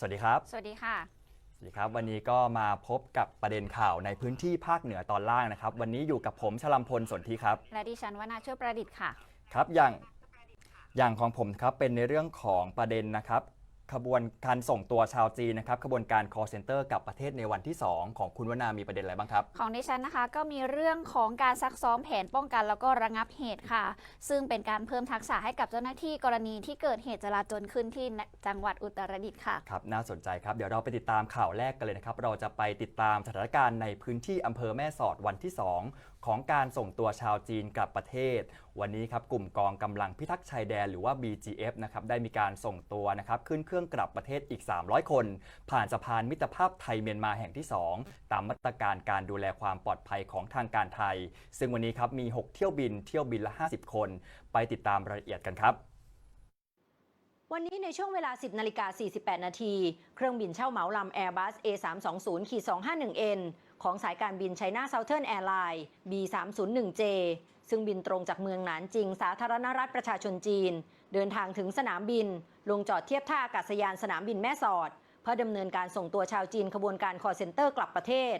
สวัสดีครับ สวัสดีค่ะ สวัสดีครับ วันนี้ก็มาพบกับประเด็นข่าวในพื้นที่ภาคเหนือตอนล่างนะครับ วันนี้อยู่กับผมชลัมพลสนธิครับ และดิฉันวนาช่วยประดิษฐ์ค่ะ ครับ อย่างอย่างของผมครับเป็นในเรื่องของประเด็นนะครับ ขบวนการส่งตัวชาวจีนนะครับขบวนการ call center กลับประเทศในวันที่ 2 ของคุณวนามีประเด็นอะไรบ้างครับ ของดิฉันนะคะก็มีเรื่องของการซักซ้อมแผนป้องกันแล้วก็ระงับเหตุค่ะ ซึ่งเป็นการเพิ่มทักษะให้กับเจ้าหน้าที่กรณีที่เกิดเหตุจลาจลขึ้นที่จังหวัดอุตรดิตถ์ค่ะ ครับ น่าสนใจครับ เดี๋ยวเราไปติดตามข่าวแรกกันเลยนะครับ เราจะไปติดตามสถานการณ์ในพื้นที่อำเภอแม่สอดวันที่ 2 ของการส่งตัวชาวจีนกลับประเทศ วันนี้ครับกลุ่มกองกำลังพิทักษ์ชายแดนหรือว่า BGF นะครับได้มีการส่งตัวนะครับขึ้นเครื่องกลับประเทศอีก 300 คน ผ่านสะพานมิตรภาพไทยเมียนมาแห่งที่ 2 ตามมาตรการการดูแลความปลอดภัยของทางการไทย ซึ่งวันนี้ครับมี 6 เที่ยวบินเที่ยวบินละ 50 คน ไปติดตามรายละเอียดกันครับวันนี้ในช่วงเวลา 10 นาฬิกา 48 นาที เครื่องบินเช่าเหมาลำ Airbus A320-251N ของสายการบินไชน่าเซาเทิร์นแอร์ไลน์ B301J ซึ่งบินตรงจากเมืองหนานจิง สาธารณรัฐประชาชนจีน เดินทางถึงสนามบิน ลงจอดเทียบท่าอากาศยานสนามบินแม่สอด เพื่อดำเนินการส่งตัวชาวจีนขบวนการคอเซ็นเตอร์กลับประเทศ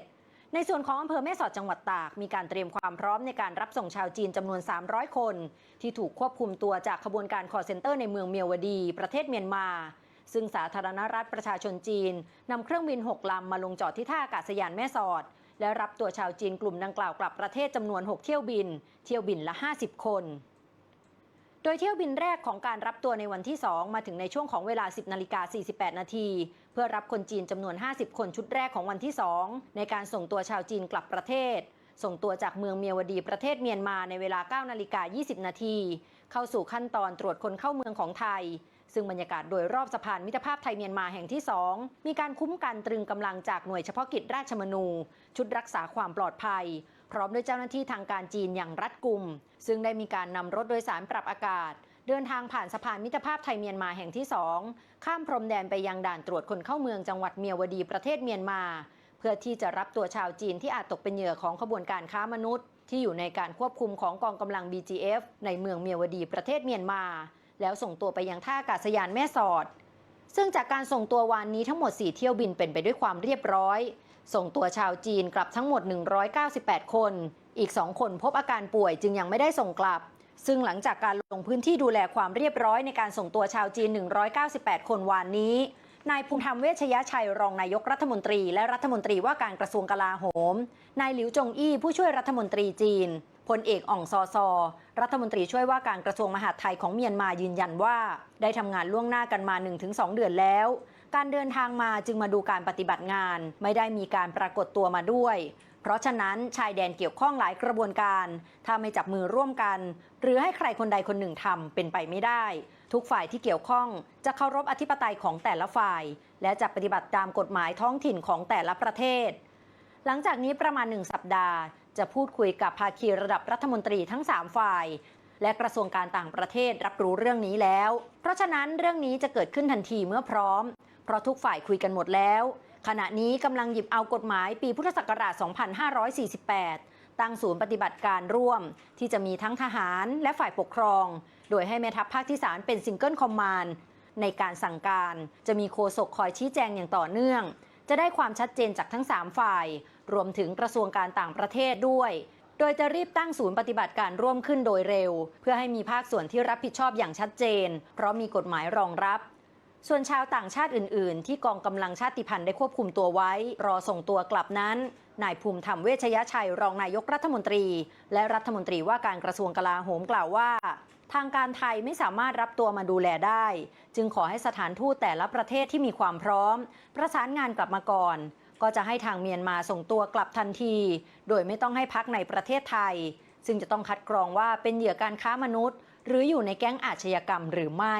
ในส่วนของอำเภอแม่สอดจังหวัดตาก มีการเตรียมความพร้อมในการรับส่งชาวจีนจำนวน 300 คน ที่ถูกควบคุมตัวจากขบวนการคอเซ็นเตอร์ในเมืองเมียวดี ประเทศเมียนมาซึ่งสาธารณรัฐประชาชนจีนนำเครื่องบิน 6 ลำมาลงจอดที่ท่าอากาศยานแม่สอด และรับตัวชาวจีนกลุ่มดังกล่าวกลับประเทศจำนวน 6 เที่ยวบิน เที่ยวบินละ 50 คนโดยเที่ยวบินแรกของการรับตัวในวันที่ 2 มาถึงในช่วงของเวลา 10นาฬิกา48 นาที เพื่อรับคนจีนจำนวน 50 คนชุดแรกของวันที่ 2 ในการส่งตัวชาวจีนกลับประเทศ ส่งตัวจากเมืองเมียวดีประเทศเมียนมาในเวลา 9 นาฬิกา 20 นาที เข้าสู่ขั้นตอนตรวจคนเข้าเมืองของไทย ซึ่งบรรยากาศโดยรอบสะพานมิตรภาพไทยเมียนมาแห่งที่ 2 มีการคุ้มกันตรึงกำลังจากหน่วยเฉพาะกิจราชมนู ชุดรักษาความปลอดภัย พร้อมด้วยเจ้าหน้าที่ทางการจีนอย่างรัดกุม ซึ่งได้มีการนำรถโดยสารปรับอากาศเดินทางผ่านสะพานมิตรภาพไทยเมียนมาแห่งที่2ข้ามพรมแดนไปยังด่านตรวจคนเข้าเมืองจังหวัดเมียวดีประเทศเมียนมา เพื่อที่จะรับตัวชาวจีนที่อาจตกเป็นเหยื่อของขบวนการค้ามนุษย์ ที่อยู่ในการควบคุมของกองกำลัง BGF ในเมืองเมียวดีประเทศเมียนมา แล้วส่งตัวไปยังท่าอากาศยานแม่สอด ซึ่งจากการส่งตัววานนี้ทั้งหมด 4 เที่ยวบินเป็นไปด้วยความเรียบร้อย ส่งตัวชาวจีนกลับทั้งหมด 198 คน อีก 2 คนพบอาการป่วยจึงยังไม่ได้ส่งกลับ ซึ่งหลังจากการลงพื้นที่ดูแลความเรียบร้อยในการส่งตัวชาวจีน 198 คนวานนี้ นายภูมิธรรมเวชยชัยรองนายกรัฐมนตรี และรัฐมนตรีว่าการกระทรวงกลาโหม นายหลิวจงอี้ผู้ช่วยรัฐมนตรีจีนพลเอกอ่องซอซอ รัฐมนตรีช่วยว่าการกระทรวงมหาดไทยของเมียนมายืนยันว่า ได้ทำงานล่วงหน้ากันมา 1-2 เดือนแล้ว การเดินทางมาจึงมาดูการปฏิบัติงาน ไม่ได้มีการปรากฏตัวมาด้วย เพราะฉะนั้นชายแดนเกี่ยวข้องหลายกระบวนการ ถ้าไม่จับมือร่วมกัน หรือให้ใครคนใดคนหนึ่งทำเป็นไปไม่ได้ ทุกฝ่ายที่เกี่ยวข้องจะเคารพอธิปไตยของแต่ละฝ่าย และจะปฏิบัติตามกฎหมายท้องถิ่นของแต่ละประเทศ หลังจากนี้ประมาณหนึ่งสัปดาห์ จะพูดคุยกับภาคีระดับรัฐมนตรีทั้ง 3 ฝ่ายและกระทรวงการต่างประเทศรับรู้เรื่องนี้แล้ว เพราะฉะนั้นเรื่องนี้จะเกิดขึ้นทันทีเมื่อพร้อม เพราะทุกฝ่ายคุยกันหมดแล้ว ขณะนี้กำลังหยิบเอากฎหมายปีพุทธศักราช 2548 ตั้งศูนย์ปฏิบัติการร่วม ที่จะมีทั้งทหารและฝ่ายปกครอง โดยให้แม่ทัพภาคที่สามเป็นซิงเกิลคอมมานด์ในการสั่งการจะมีโฆษกคอยชี้แจงอย่างต่อเนื่อง จะได้ความชัดเจนจากทั้ง 3 ฝ่าย รวมถึงกระทรวงการต่างประเทศด้วยโดยจะรีบตั้งศูนย์ปฏิบัติการร่วมขึ้นโดยเร็ว เพื่อให้มีภาคส่วนที่รับผิดชอบอย่างชัดเจน เพราะมีกฎหมายรองรับ ส่วนชาวต่างชาติอื่น ๆ ที่กองกำลังชาติพันธุ์ได้ควบคุมตัวไว้ รอส่งตัวกลับนั้น นายภูมิธรรมเวชยชัยรองนายกรัฐมนตรี และรัฐมนตรีว่าการกระทรวงกลาโหมกล่าวว่า ทางการไทยไม่สามารถรับตัวมาดูแลได้ จึงขอให้สถานทูตแต่ละประเทศที่มีความพร้อม ประสานงานกลับมาก่อน ก็จะให้ทางเมียนมาส่งตัวกลับทันที โดยไม่ต้องให้พักในประเทศไทย ซึ่งจะต้องคัดกรองว่าเป็นเหยื่อการค้ามนุษย์ หรืออยู่ในแก๊งอาชญากรรมหรือไม่